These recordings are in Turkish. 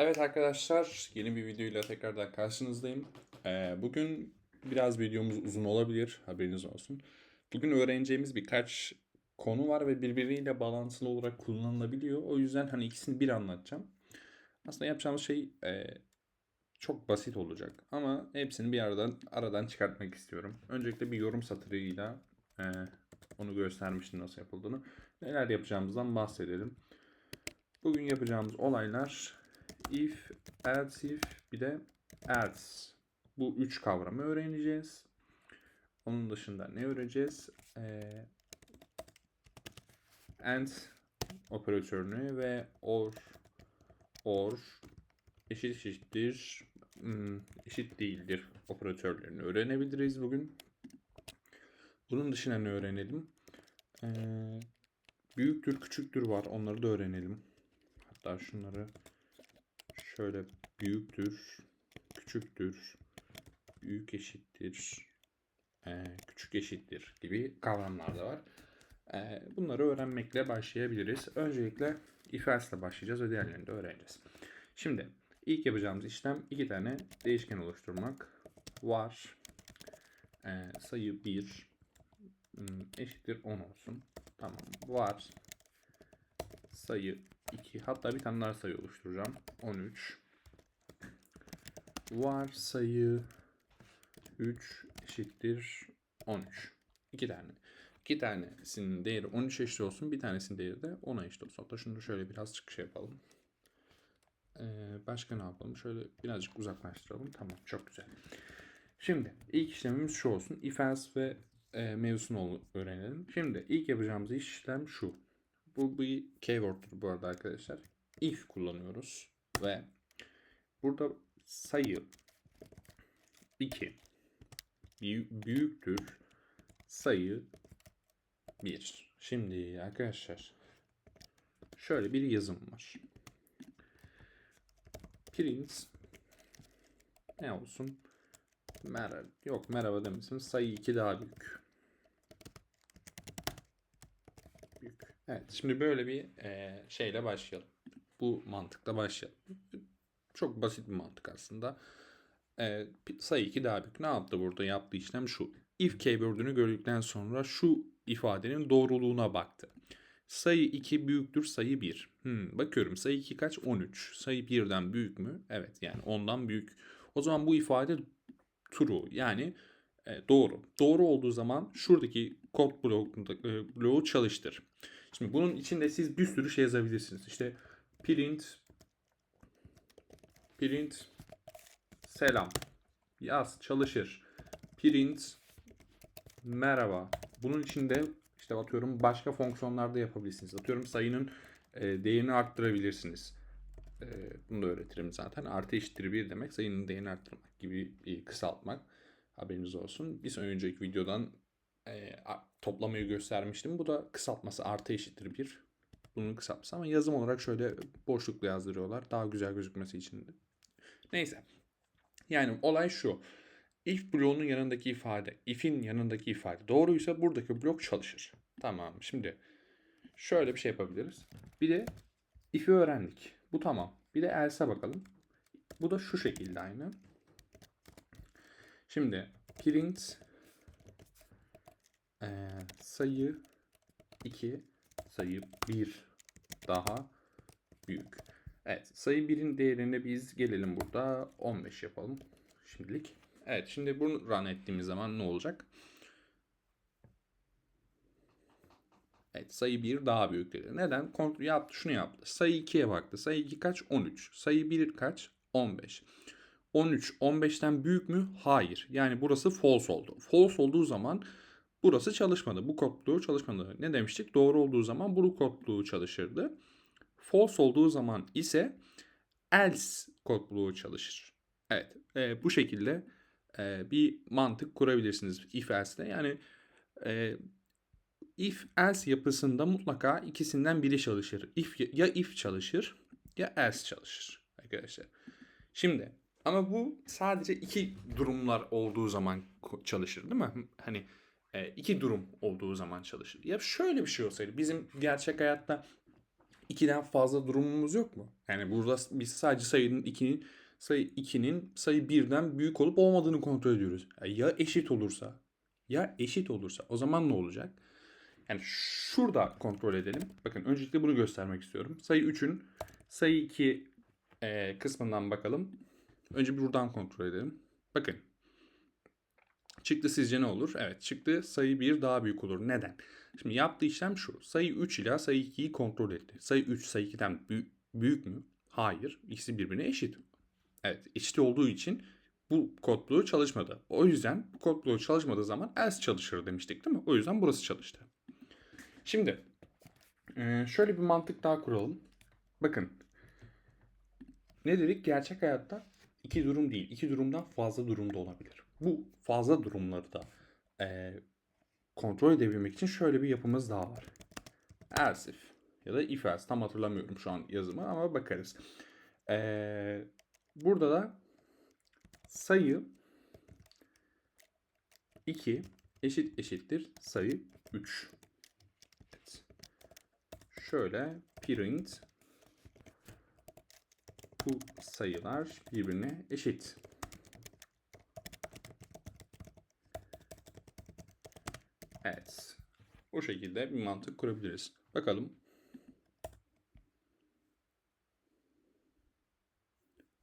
Evet arkadaşlar, yeni bir videoyla tekrardan karşınızdayım. Ee, bugün biraz videomuz uzun olabilir, haberiniz olsun. Bugün öğreneceğimiz birkaç konu var ve birbiriyle bağlantılı olarak kullanılabiliyor. O yüzden hani ikisini bir anlatacağım. Aslında yapacağımız şey e, çok basit olacak ama hepsini bir aradan aradan çıkartmak istiyorum. Öncelikle bir yorum satırıyla e, onu göstermiştim nasıl yapıldığını. Neler yapacağımızdan bahsedelim. Bugün yapacağımız olaylar if, else if, bir de else. Bu üç kavramı öğreneceğiz. Onun dışında ne öğreneceğiz? Ee, and operatörünü ve or, or eşit eşittir, hmm, eşit değildir operatörlerini öğrenebiliriz bugün. Bunun dışında ne öğrenelim? Ee, büyüktür, küçüktür var. Onları da öğrenelim. Hatta şunları şöyle büyüktür, küçüktür, büyük eşittir, e, küçük eşittir gibi kavramlar da var. E, bunları öğrenmekle başlayabiliriz. Öncelikle if ile başlayacağız ve diğerlerini de öğreneceğiz. Şimdi ilk yapacağımız işlem iki tane değişken oluşturmak. Var e, sayı 1 eşittir 10 olsun. Tamam. Var sayı 2 hatta bir tane daha sayı oluşturacağım. 13 var sayı 3 eşittir 13. 2 tane. 2 tanesinin değeri 13 eşit olsun. Bir tanesinin değeri de 10'a eşit olsun. Hatta şunu şöyle birazcık şey yapalım. Ee, başka ne yapalım? Şöyle birazcık uzaklaştıralım. Tamam çok güzel. Şimdi ilk işlemimiz şu olsun. If else ve e, mevzusunu öğrenelim. Şimdi ilk yapacağımız işlem şu. Bu bir keyword'tur bu arada arkadaşlar. If kullanıyoruz ve burada sayı 2 büyüktür sayı 1. Şimdi arkadaşlar şöyle bir yazım var. Print ne olsun? Merhaba. Yok merhaba demesin. Sayı 2 daha büyük. Evet şimdi böyle bir e, şeyle başlayalım. Bu mantıkla başlayalım. Çok basit bir mantık aslında. E, sayı 2 daha büyük. Ne yaptı burada? Yaptığı işlem şu. If keyword'ünü gördükten sonra şu ifadenin doğruluğuna baktı. Sayı 2 büyüktür sayı 1. Hmm, bakıyorum sayı 2 kaç? 13. Sayı 1'den büyük mü? Evet yani ondan büyük. O zaman bu ifade true yani e, doğru. Doğru olduğu zaman şuradaki kod bloğu, e, bloğu çalıştır. Şimdi bunun içinde siz bir sürü şey yazabilirsiniz. İşte print print selam yaz çalışır. Print merhaba. Bunun içinde işte atıyorum başka fonksiyonlarda yapabilirsiniz. Atıyorum sayının e, değerini arttırabilirsiniz. E, bunu da öğretirim zaten. Artı eşittir 1 demek sayının değerini arttırmak gibi bir kısaltmak. Haberiniz olsun. Bir önceki videodan e, toplamayı göstermiştim. Bu da kısaltması artı eşittir 1. Bunun kısaltması ama yazım olarak şöyle boşlukla yazdırıyorlar. Daha güzel gözükmesi için. Neyse. Yani olay şu. If bloğunun yanındaki ifade, if'in yanındaki ifade doğruysa buradaki blok çalışır. Tamam. Şimdi şöyle bir şey yapabiliriz. Bir de if'i öğrendik. Bu tamam. Bir de else'e bakalım. Bu da şu şekilde aynı. Şimdi print e, sayı 2 sayı 1 daha büyük. Evet sayı 1'in değerini biz gelelim burada 15 yapalım şimdilik. Evet şimdi bunu run ettiğimiz zaman ne olacak? Evet sayı 1 daha büyük dedi. Neden? Kontrol yaptı şunu yaptı. Sayı 2'ye baktı. Sayı 2 kaç? 13. Sayı 1 kaç? 15. 13 15'ten büyük mü? Hayır. Yani burası false oldu. False olduğu zaman burası çalışmadı. Bu kodluğu çalışmadı. Ne demiştik? Doğru olduğu zaman bu kodluğu çalışırdı. False olduğu zaman ise else kodluğu çalışır. Evet. E, bu şekilde e, bir mantık kurabilirsiniz if else'de. Yani e, if else yapısında mutlaka ikisinden biri çalışır. If ya if çalışır ya else çalışır arkadaşlar. Şimdi ama bu sadece iki durumlar olduğu zaman çalışır değil mi? Hani e, iki durum olduğu zaman çalışır. Ya şöyle bir şey olsaydı bizim gerçek hayatta 2'den fazla durumumuz yok mu? Yani burada biz sadece sayının 2'nin sayı 2'nin sayı 1'den büyük olup olmadığını kontrol ediyoruz. Ya eşit olursa ya eşit olursa o zaman ne olacak? Yani şurada kontrol edelim. Bakın öncelikle bunu göstermek istiyorum. Sayı 3'ün sayı 2 e, kısmından bakalım. Önce buradan kontrol edelim. Bakın. Çıktı sizce ne olur? Evet çıktı sayı 1 daha büyük olur. Neden? Şimdi yaptığı işlem şu. Sayı 3 ile sayı 2'yi kontrol etti. Sayı 3 sayı 2'den büyük, büyük mü? Hayır. İkisi birbirine eşit. Evet eşit olduğu için bu kod bloğu çalışmadı. O yüzden bu kod bloğu çalışmadığı zaman else çalışır demiştik değil mi? O yüzden burası çalıştı. Şimdi şöyle bir mantık daha kuralım. Bakın ne dedik? Gerçek hayatta iki durum değil. iki durumdan fazla durumda olabilir. Bu fazla durumları da e, kontrol edebilmek için şöyle bir yapımız daha var. Else if ya da if else tam hatırlamıyorum şu an yazımı ama bakarız. E, burada da sayı 2 eşit eşittir sayı 3. Evet. Şöyle print bu sayılar birbirine eşit. Evet. Bu şekilde bir mantık kurabiliriz. Bakalım.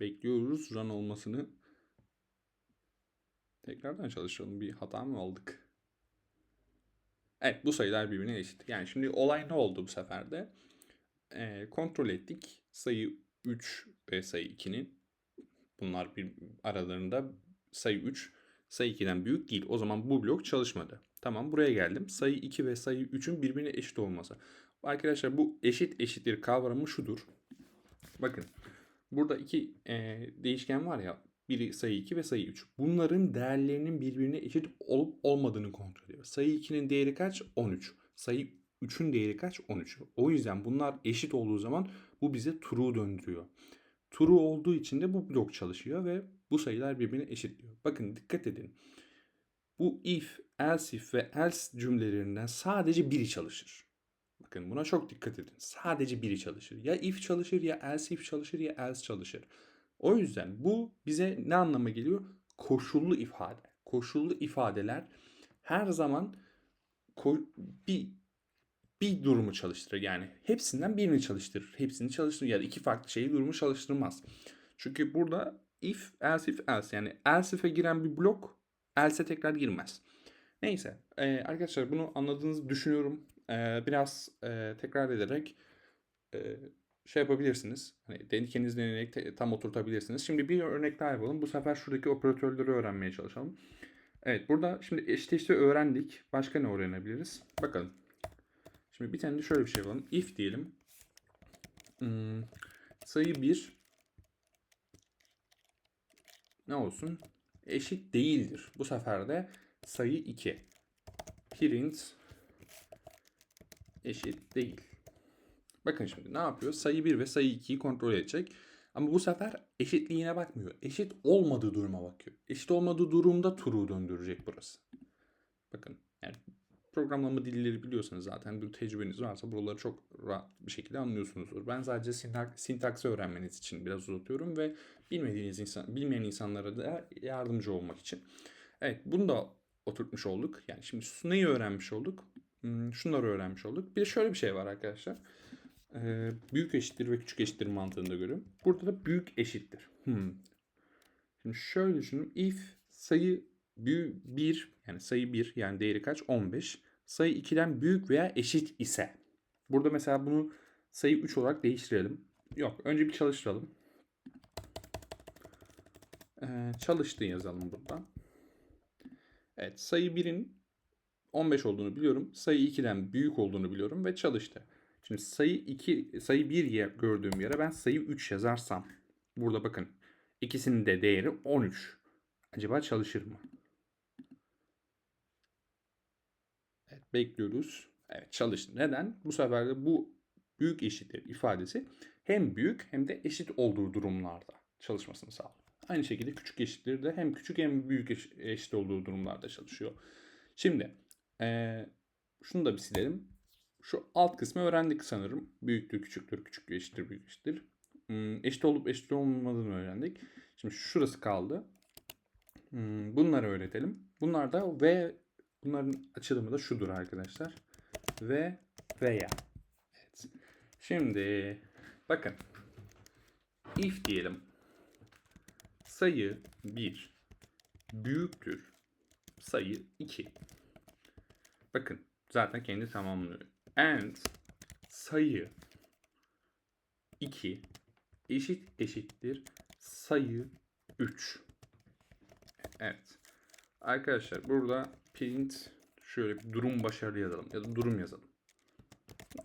Bekliyoruz run olmasını. Tekrardan çalışalım. Bir hata mı aldık? Evet bu sayılar birbirine eşit. Yani şimdi olay ne oldu bu sefer de? Ee, kontrol ettik. Sayı 3 ve sayı 2'nin bunlar bir aralarında sayı 3 sayı 2'den büyük değil. O zaman bu blok çalışmadı. Tamam buraya geldim. Sayı 2 ve sayı 3'ün birbirine eşit olması. Arkadaşlar bu eşit eşittir kavramı şudur. Bakın burada iki e, değişken var ya. Biri sayı 2 ve sayı 3. Bunların değerlerinin birbirine eşit olup olmadığını kontrol ediyor. Sayı 2'nin değeri kaç? 13. Sayı 3'ün değeri kaç? 13. O yüzden bunlar eşit olduğu zaman bu bize true döndürüyor. True olduğu için de bu blok çalışıyor ve bu sayılar birbirine eşitliyor. Bakın dikkat edin. Bu if, else if ve else cümlelerinden sadece biri çalışır. Bakın buna çok dikkat edin. Sadece biri çalışır. Ya if çalışır ya else if çalışır ya else çalışır. O yüzden bu bize ne anlama geliyor? Koşullu ifade. Koşullu ifadeler her zaman bir bir durumu çalıştırır. Yani hepsinden birini çalıştırır. Hepsini çalıştırır. Ya da iki farklı şeyi durumu çalıştırmaz. Çünkü burada if, else if, else. Yani else if'e giren bir blok else'e tekrar girmez. Neyse. E, arkadaşlar bunu anladığınızı düşünüyorum. E, biraz e, tekrar ederek e, şey yapabilirsiniz. Hani kendiniz deneyerek te, tam oturtabilirsiniz. Şimdi bir örnek daha yapalım. Bu sefer şuradaki operatörleri öğrenmeye çalışalım. Evet burada şimdi eşleşti öğrendik. Başka ne öğrenebiliriz? Bakalım. Şimdi bir tane de şöyle bir şey yapalım. If diyelim. Hmm, sayı 1 ne olsun? Eşit değildir. Bu sefer de sayı 2. Print eşit değil. Bakın şimdi ne yapıyor? Sayı 1 ve sayı 2'yi kontrol edecek. Ama bu sefer eşitliğine bakmıyor. Eşit olmadığı duruma bakıyor. Eşit olmadığı durumda true döndürecek burası. Bakın yani programlama dilleri biliyorsanız zaten bir tecrübeniz varsa buraları çok rahat bir şekilde anlıyorsunuzdur. Ben sadece sintak, sintaksi öğrenmeniz için biraz uzatıyorum ve bilmediğiniz insan, bilmeyen insanlara da yardımcı olmak için. Evet bunu da oturtmuş olduk. Yani şimdi neyi öğrenmiş olduk? Hmm, şunları öğrenmiş olduk. Bir de şöyle bir şey var arkadaşlar. Ee, büyük eşittir ve küçük eşittir mantığında görüyorum. Burada da büyük eşittir. Hmm. Şimdi şöyle düşünün. If sayı büyük 1 yani sayı 1 yani değeri kaç? 15. Sayı 2'den büyük veya eşit ise. Burada mesela bunu sayı 3 olarak değiştirelim. Yok önce bir çalıştıralım. Ee, çalıştı yazalım burada. Evet sayı 1'in 15 olduğunu biliyorum. Sayı 2'den büyük olduğunu biliyorum ve çalıştı. Şimdi sayı 2 sayı 1 gördüğüm yere ben sayı 3 yazarsam burada bakın ikisinin de değeri 13. Acaba çalışır mı? Bekliyoruz. Evet çalıştı. Neden? Bu sefer de bu büyük eşittir ifadesi hem büyük hem de eşit olduğu durumlarda çalışmasını sağlıyor. Aynı şekilde küçük eşittir de hem küçük hem büyük eşit olduğu durumlarda çalışıyor. Şimdi ee, şunu da bir silelim. Şu alt kısmı öğrendik sanırım. Büyüktür, küçüktür, küçüktür, eşittir, büyük eşittir. Hmm, eşit olup eşit olmadığını öğrendik. Şimdi şurası kaldı. Hmm, bunları öğretelim. Bunlar da ve bunların açılımı da şudur arkadaşlar. Ve veya. Evet. Şimdi bakın. If diyelim. Sayı 1 büyüktür. Sayı 2. Bakın zaten kendi tamamlıyor. And sayı 2 eşit eşittir sayı 3. Evet. Arkadaşlar burada print şöyle bir durum başarılı yazalım ya da durum yazalım.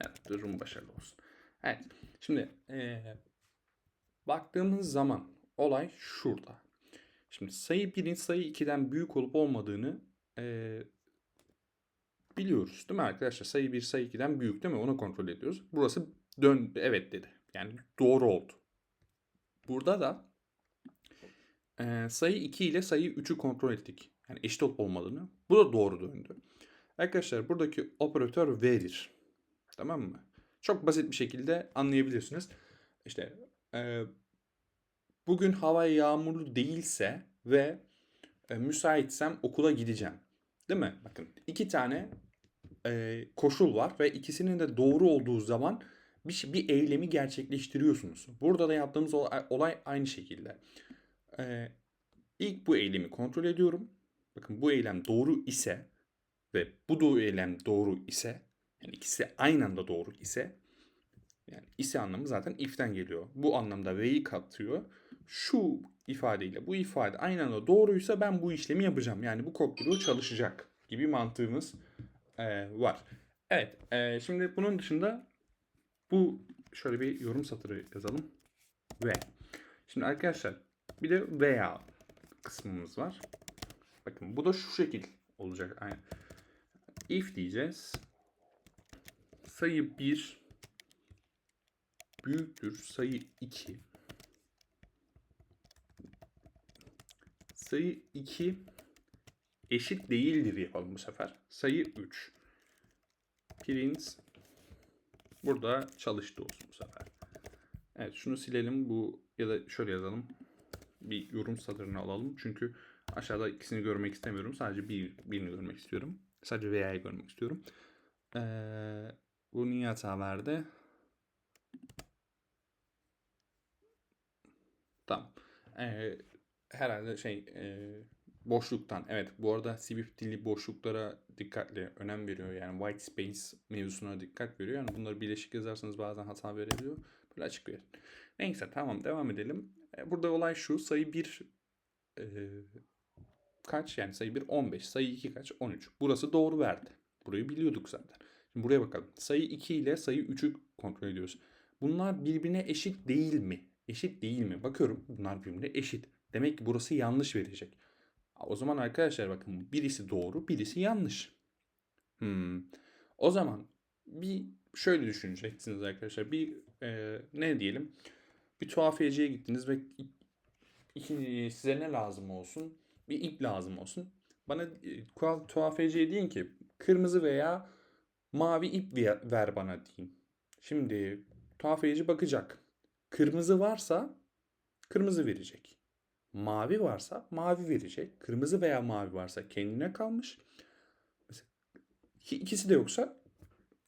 Evet durum başarılı olsun. Evet. Şimdi eee, baktığımız zaman olay şurada. Şimdi sayı 1'in sayı 2'den büyük olup olmadığını eee, biliyoruz değil mi arkadaşlar? Sayı 1 sayı 2'den büyük değil mi? Onu kontrol ediyoruz. Burası dön evet dedi. Yani doğru oldu. Burada da eee, sayı 2 ile sayı 3'ü kontrol ettik. Yani eşit olup olmadığını. Bu da doğru döndü. Arkadaşlar buradaki operatör verir. Tamam mı? Çok basit bir şekilde anlayabilirsiniz. İşte eee, bugün hava yağmurlu değilse ve e, müsaitsem okula gideceğim. Değil mi? Bakın iki tane e, koşul var ve ikisinin de doğru olduğu zaman bir, bir eylemi gerçekleştiriyorsunuz. Burada da yaptığımız olay, olay aynı şekilde. E, ilk bu eylemi kontrol ediyorum. Bakın bu eylem doğru ise ve bu doğru eylem doğru ise yani ikisi aynı anda doğru ise yani ise anlamı zaten if'ten geliyor. Bu anlamda ve'yi katıyor. Şu ifadeyle bu ifade aynı anda doğruysa ben bu işlemi yapacağım. Yani bu bloğu çalışacak gibi mantığımız e, var. Evet. e, şimdi bunun dışında bu şöyle bir yorum satırı yazalım. Ve. Şimdi arkadaşlar bir de veya kısmımız var. Bakın bu da şu şekil olacak. Aynen. If diyeceğiz. Sayı 1 büyüktür sayı 2. Sayı 2 eşit değildir yapalım bu sefer. Sayı 3. Print burada çalıştı olsun bu sefer. Evet şunu silelim bu ya da şöyle yazalım. Bir yorum satırını alalım. Çünkü aşağıda ikisini görmek istemiyorum. Sadece bir, birini görmek istiyorum. Sadece veya'yı görmek istiyorum. Ee, bu niye hata verdi? Tamam. Ee, herhalde şey e, boşluktan. Evet bu arada Swift dili boşluklara dikkatli önem veriyor. Yani white space mevzusuna dikkat veriyor. Yani bunları birleşik yazarsanız bazen hata verebiliyor. Böyle açık verin. Neyse tamam devam edelim. Ee, burada olay şu. Sayı 1 e, kaç? Yani sayı 1 15. Sayı 2 kaç? 13. Burası doğru verdi. Burayı biliyorduk zaten. Şimdi buraya bakalım. Sayı 2 ile sayı 3'ü kontrol ediyoruz. Bunlar birbirine eşit değil mi? Eşit değil mi? Bakıyorum bunlar birbirine eşit. Demek ki burası yanlış verecek. O zaman arkadaşlar bakın birisi doğru birisi yanlış. Hmm. O zaman bir şöyle düşüneceksiniz arkadaşlar. Bir e, ne diyelim? Bir tuhafiyeciye gittiniz ve iki, size ne lazım olsun? Bir ip lazım olsun. Bana e, tuhafiyeciye deyin ki kırmızı veya mavi ip ver, bana deyin. Şimdi tuhafiyeci bakacak. Kırmızı varsa kırmızı verecek. Mavi varsa mavi verecek. Kırmızı veya mavi varsa kendine kalmış. Mesela iki- ikisi de yoksa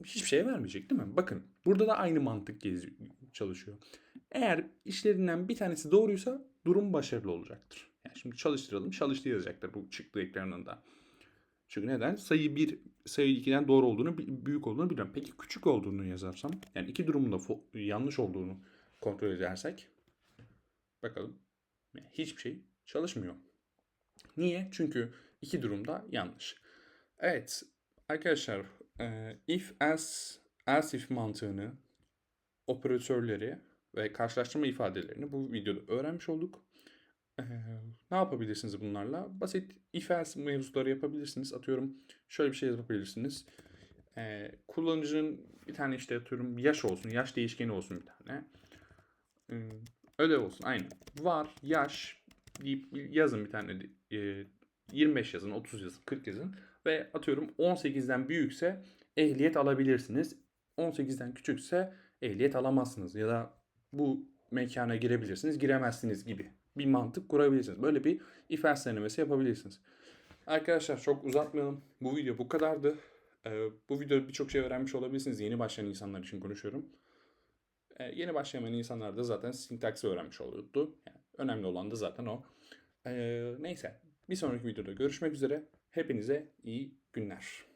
hiçbir şey vermeyecek değil mi? Bakın burada da aynı mantık çalışıyor. Eğer işlerinden bir tanesi doğruysa durum başarılı olacaktır. Yani şimdi çalıştıralım. Çalıştı yazacaktır bu çıktığı ekranında. Çünkü neden? Sayı 1, sayı 2'den doğru olduğunu, büyük olduğunu biliyorum. Peki küçük olduğunu yazarsam, yani iki durumun da fo- yanlış olduğunu kontrol edersek, bakalım. Yani hiçbir şey çalışmıyor. Niye? Çünkü iki durumda yanlış. Evet arkadaşlar, e, if else, else if mantığını, operatörleri ve karşılaştırma ifadelerini bu videoda öğrenmiş olduk. Ne yapabilirsiniz bunlarla? Basit if else mevzuları yapabilirsiniz. Atıyorum şöyle bir şey yapabilirsiniz. Ee, kullanıcının bir tane işte atıyorum yaş olsun. Yaş değişkeni olsun bir tane. Ee, ödev olsun. Aynen. Var yaş deyip yazın bir tane. e, 25 yazın, 30 yazın, 40 yazın. Ve atıyorum 18'den büyükse ehliyet alabilirsiniz. 18'den küçükse ehliyet alamazsınız ya da bu mekana girebilirsiniz, giremezsiniz gibi bir mantık kurabilirsiniz. Böyle bir iflas denemesi yapabilirsiniz. Arkadaşlar çok uzatmayalım. Bu video bu kadardı. Ee, bu videoda birçok şey öğrenmiş olabilirsiniz. Yeni başlayan insanlar için konuşuyorum. Ee, yeni başlamayan insanlar da zaten sintaksi öğrenmiş olurdu. Yani önemli olan da zaten o. Ee, neyse. Bir sonraki videoda görüşmek üzere. Hepinize iyi günler.